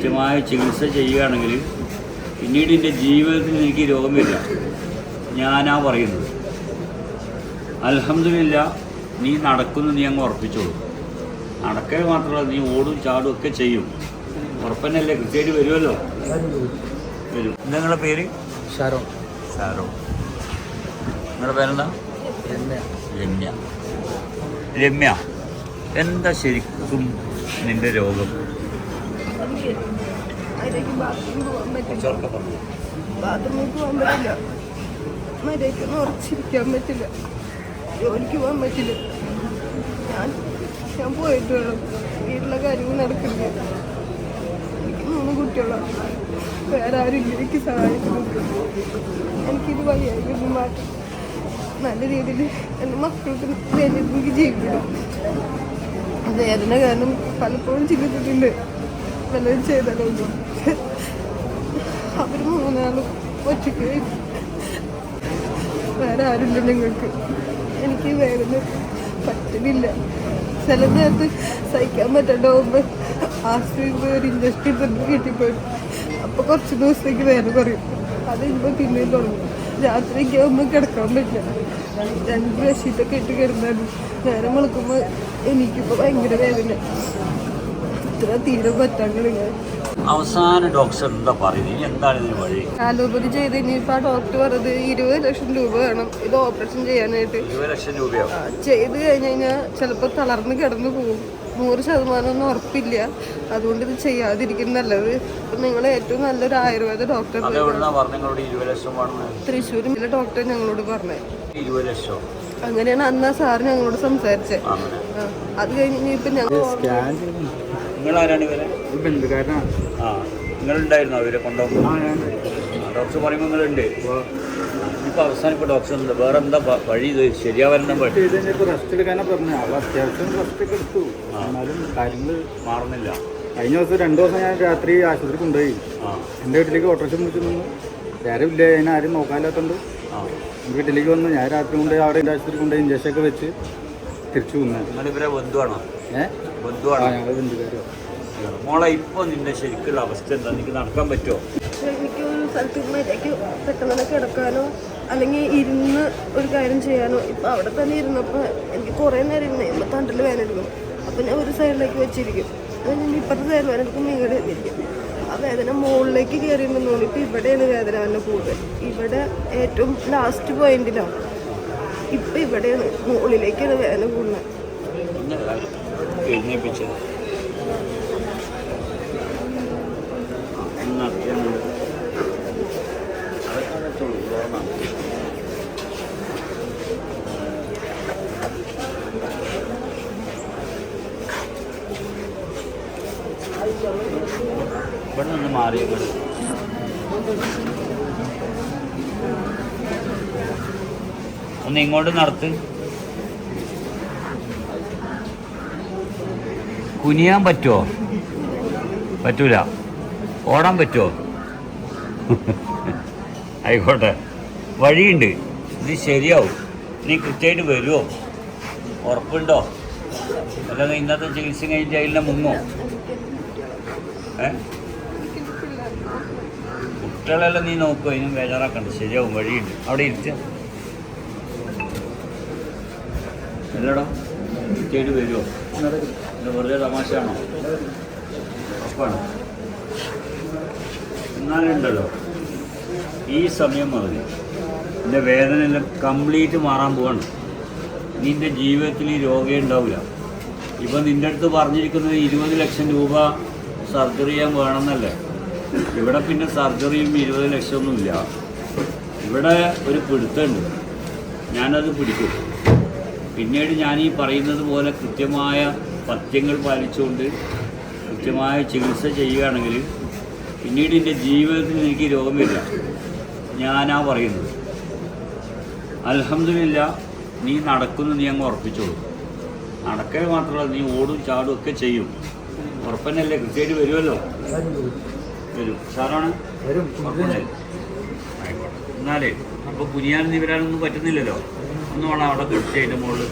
കൃത്യമായ ചികിത്സ ചെയ്യുകയാണെങ്കിൽ പിന്നീട് എന്റെ ജീവിതത്തിൽ എനിക്ക് രോഗമില്ല വരില്ല. ഞാനാ പറയുന്നത്. അലഹമില്ല നീ നടക്കുന്നു നീ അങ്ങ് ഉറപ്പിച്ചോളൂ. നടക്കുക മാത്രമല്ല നീ ഓടും ചാടും ഒക്കെ ചെയ്യും. ഉറപ്പന്നല്ലേ കൃത്യമായിട്ട് വരുമല്ലോ? വരും. നിങ്ങളുടെ പേര്? ഷാരോ ഷാരോ നിങ്ങളുടെ പേരെന്താ? രമ്യ. രമ്യ. എന്താ ശരിക്കും നിന്റെ രോഗം? ബാത്റൂമിൽ പോകാൻ പറ്റില്ല. മര്യാദയ്ക്ക് ഉറച്ചിരിക്കാൻ പറ്റില്ല. ജോലിക്ക് പോകാൻ പറ്റില്ല. ഞാൻ ഞാൻ പോയിട്ട് വീട്ടിലെ കാര്യങ്ങൾ നടക്കില്ല എനിക്ക് മൂന്ന് കുട്ടികളാണ് വേറെ ആരും എനിക്ക് സഹായിക്കുന്നുണ്ട് എനിക്കിത് വയ്യായിരുന്നു മാറ്റം. നല്ല രീതിയിൽ എന്റെ മക്കൾക്ക് വേണ്ടി എനിക്ക് ജീവിക്കണം. വേദന കാരണം പലപ്പോഴും ചിന്തിച്ചിട്ടുണ്ട്. വല്ലതും ചെയ്തല്ലോ. അവർ മൂന്നാളും ഒറ്റയ്ക്ക് വേറെ ആരുമില്ല ഞങ്ങൾക്ക് എനിക്ക് വേറെ പറ്റുന്നില്ല ചില നേരത്ത് സഹിക്കാൻ പറ്റാണ്ടാവുമ്പോൾ പോയി ഒരു ഇഞ്ചക്ഷൻ എടുത്തിട്ട് കിട്ടിപ്പോയി പോയി. അപ്പോൾ കുറച്ച് ദിവസത്തേക്ക് വേദന കുറയും അത് കഴിയുമ്പോൾ പിന്നെയും തുടങ്ങും. രാത്രിയൊക്കെ ആകുമ്പോൾ കിടക്കാൻ പറ്റില്ല. രണ്ട് ബെഡ്ഷീറ്റൊക്കെ ഇട്ട് കിടന്നാലും നേരം വിളിക്കുമ്പോൾ എനിക്കിപ്പോൾ ഭയങ്കര വേദന. അവസാന ഡോക്ടർ എന്താ പറയുന്നത്? ഇനി എന്താണ് ഇതിന് വഴി? അലോപ്പതി ചെയ്ത് ഇനിയിപ്പോ ആ ഡോക്ടർ പറഞ്ഞത് ഇരുപത് ലക്ഷം രൂപ വേണം. ഇത് ഓപ്പറേഷൻ ചെയ്യാനായിട്ട്. ഇരുപത് ലക്ഷം രൂപയാവും ആ, ചെയ്ത് കഴിഞ്ഞ് കഴിഞ്ഞാൽ ചിലപ്പോൾ തളർന്ന് കിടന്നു പോകും. നൂറ് ശതമാനം ഒന്നും ഉറപ്പില്ല. അതുകൊണ്ട് ഇത് ചെയ്യാതിരിക്കും നല്ലത് അപ്പം നിങ്ങൾ ഏറ്റവും നല്ലൊരു ആയുർവേദ ഡോക്ടർ തൃശ്ശൂരും ചില പറഞ്ഞ ഡോക്ടർ ഞങ്ങളോട് പറഞ്ഞത് ഇരുപത് ലക്ഷം? അങ്ങനെയാണ് അന്ന് സാർ ഞങ്ങളോട് സംസാരിച്ചത് അത് കഴിഞ്ഞ് ഇപ്പൊ ഞങ്ങൾ സ്കാൻ ആരാണ് ഇവരെ ആ നിങ്ങളുണ്ടായിരുന്നോ ഇവരെ കൊണ്ടുപോകുമ്പോൾ ഡോക്ടർ പറയുമ്പോൾ നിങ്ങളുണ്ട്. അവസാനം ഇപ്പോൾ ഡോക്ടർ ഉണ്ട് വേറെ എന്താ വഴി ഇത് ശരിയാവരണം വഴി? ചെയ്ത് കഴിഞ്ഞപ്പോൾ റെസ്റ്റ് എടുക്കാനാ പറഞ്ഞു അവൾ അത്യാവശ്യം റെസ്റ്റ് ഒക്കെ എടുത്തു. എന്നാലും കാര്യങ്ങൾ മാറുന്നില്ല. കഴിഞ്ഞ ദിവസം രണ്ടു ദിവസം ഞാൻ രാത്രി ആശുപത്രി കൊണ്ടുപോയി. ആ. എന്റെ വീട്ടിലേക്ക് ഓട്ടോറിക്ഷ വിളിച്ചു നിന്നു. ആരും ഇല്ല അതിനെ ആരും നോക്കാനില്ലാത്തതുകൊണ്ട് എന്റെ വീട്ടിലേക്ക് വന്നു. ഞാൻ രാത്രി കൊണ്ടുപോയി അവിടെ എന്റെ ആശുപത്രി കൊണ്ടുപോയി ഇഞ്ചക്ഷൻ ഒക്കെ വെച്ച് തിരിച്ചു വന്നു. നിങ്ങൾ ഇവരെ ബന്ധുവാണോ? ഏ? ആ ബന്ധുവാണോ. മോളെ ഇപ്പൊ നിന്റെ ശരിക്കുള്ള അവസ്ഥ എന്താ? നിനക്ക് നടക്കാൻ പറ്റുമോ എനിക്ക് ഒരു സ്ഥലത്ത് മര്യാദയ്ക്ക് പെട്ടെന്ന് കിടക്കാനോ അല്ലെങ്കിൽ ഇരുന്ന് ഒരു കാര്യം ചെയ്യാനോ ഇപ്പം അവിടെ തന്നെ ഇരുന്നപ്പോൾ എനിക്ക് കുറേ നേരം ഇരുന്ന് കഴിയുമ്പോൾ തണ്ടിൽ വേദന എടുക്കും. അപ്പം ഞാൻ ഒരു സൈഡിലേക്ക് വെച്ചിരിക്കും. അത് ഞാൻ ഇപ്പുറത്തെ സൈഡിൽ വേദന എടുക്കും ഇരിക്കും ആ വേദന മുകളിലേക്ക് കയറിയുമ്പോൾ തോന്നി ഇപ്പം ഇവിടെയാണ് വേദന തന്നെ കൂടുതൽ. ഇവിടെ ഏറ്റവും ലാസ്റ്റ് പോയിന്റിലാണ് ഇപ്പം ഇവിടെയാണ് മുകളിലേക്കാണ് വേദന കൂടുതൽ. മാറിയത് ഒന്ന് ഇങ്ങോട്ട് നടത്ത് കുനിയാൻ പറ്റുമോ പറ്റൂല. ഓടാൻ പറ്റുമോ ആയിക്കോട്ടെ. വഴിയുണ്ട്. ഇത് ശരിയാവും. നീ കൃത്യമായിട്ട് വരുമോ ഉറപ്പുണ്ടോ? അല്ലെങ്കിൽ ഇന്നത്തെ ചികിത്സ കഴിഞ്ഞിട്ട് അതിലെ മുങ്ങോ ഏ? കുട്ടികളെല്ലാം നീ നോക്കുക ഇനി ബേജാറാക്കണ്ട. ശരിയാവും. വഴിയുണ്ട്. അവിടെ ഇരിച്ച അല്ലടാ കൃത്യമായിട്ട് വരുമോ വെറുതെ തമാശയാണോ? ഉറപ്പാണ്. എന്നാലുണ്ടല്ലോ ഈ സമയം മതി എന്റെ വേദനയെല്ലാം കംപ്ലീറ്റ് മാറാൻ പോവാണ്. നിന്റെ ജീവിതത്തിൽ ഈ രോഗം ഉണ്ടാവില്ല ഇപ്പം നിന്റെ അടുത്ത് പറഞ്ഞിരിക്കുന്നത് ഇരുപത് ലക്ഷം രൂപ സർജറി ചെയ്യാൻ വേണമെന്നല്ലേ? ഇവിടെ പിന്നെ സർജറിയും ഇരുപത് ലക്ഷമൊന്നുമില്ല. ഇവിടെ ഒരു പിടുത്തമുണ്ട്. ഞാനത് പിടിക്കും. പിന്നീട് ഞാൻ ഈ പറയുന്നത് പോലെ കൃത്യമായ പഥ്യങ്ങൾ പാലിച്ചുകൊണ്ട് കൃത്യമായ ചികിത്സ ചെയ്യുകയാണെങ്കിൽ പിന്നീട് എന്റെ ജീവിതത്തിൽ എനിക്ക് രോഗമില്ല ഞാനാ പറയുന്നത്. അലഹമില്ല നീ നടക്കുന്നു നീ അങ്ങ് ഉറപ്പിച്ചോളൂ. നടക്കുക മാത്രമല്ല നീ ഓടും ചാടും ഒക്കെ ചെയ്യും. ഉറപ്പന്നല്ലേ കൃത്യമായിട്ട് വരുമല്ലോ? വരും. സാറാണ് എന്നാലേ അപ്പോൾ കുനിയാൻ നിവരാനൊന്നും പറ്റുന്നില്ലല്ലോ? വേണം അവിടെ കൃത്യമായിട്ട് മുകളിൽ.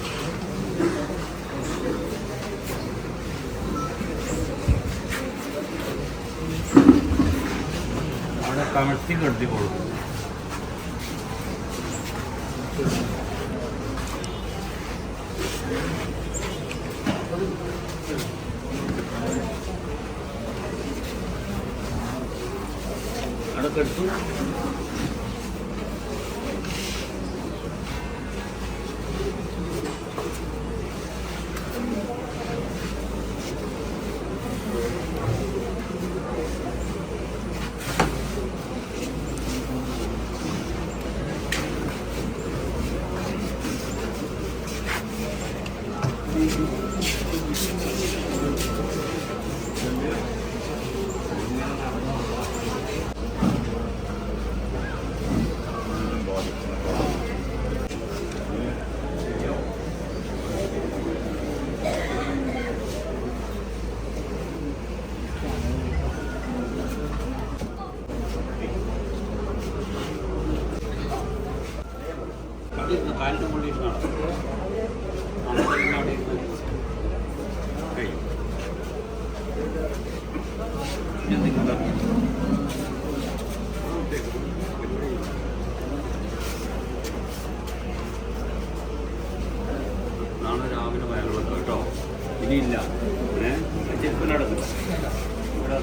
കമഴ്ത്തി കൊടുക്കും. അവിടെ കെടുത്തു നാളെ രാവിലെ വയറുള്ളത് കേട്ടോ ഇനിയില്ല ഏ ചെരുപ്പിന് നടന്നു ഇവിടെ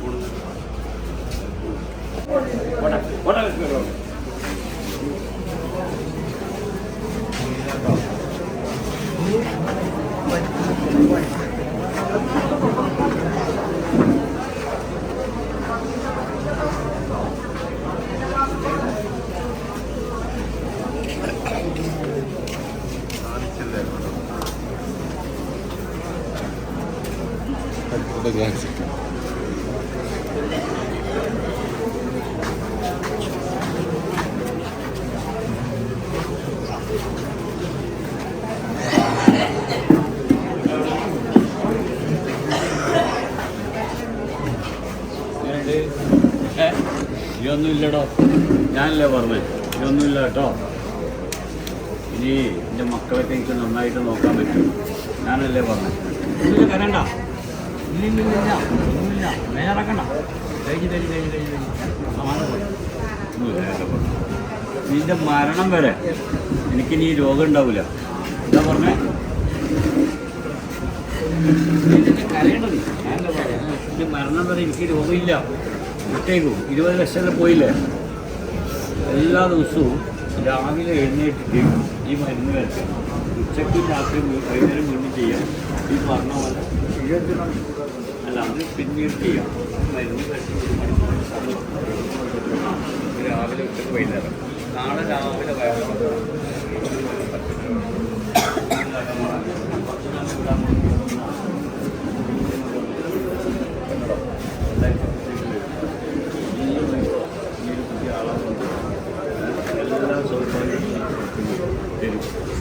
പോണു. പോട്ടെ, പോട്ടെ, കേട്ടോ. ഇതൊന്നുമില്ലടോ. ഞാനല്ലേ പറഞ്ഞേ? ഇതൊന്നുമില്ല കേട്ടോ. ഇനി എന്റെ മക്കളൊക്കെ എനിക്ക് നന്നായിട്ട് നോക്കാൻ പറ്റും. ഞാനല്ലേ പറഞ്ഞേ? ഇല്ല കരണ്ട ഇല്ല ഒന്നുമില്ല. നേരക്കണ്ട നിന്റെ മരണം വരെ എനിക്കിനി രോഗം ഉണ്ടാവില്ല എന്താ പറഞ്ഞേ? മരണം വരെ എനിക്ക് രോഗമില്ല. വിട്ടേക്കും. ഇരുപത് ലക്ഷം പോയില്ലേ? എല്ലാ ദിവസവും രാവിലെ എഴുന്നേറ്റിട്ട് ഈ മരുന്ന് വരട്ടെ ഉച്ചയ്ക്ക് രാത്രി വൈകുന്നേരം വീണ്ടും ചെയ്യാം. ഈ പറഞ്ഞ പോലെ അല്ല അത് പിന്നീട് ചെയ്യാം. മരുന്ന്. രാവിലെ ഉച്ചയ്ക്ക് വൈകുന്നേരം. നാളെ രാവിലെ വയറുള്ള Benim.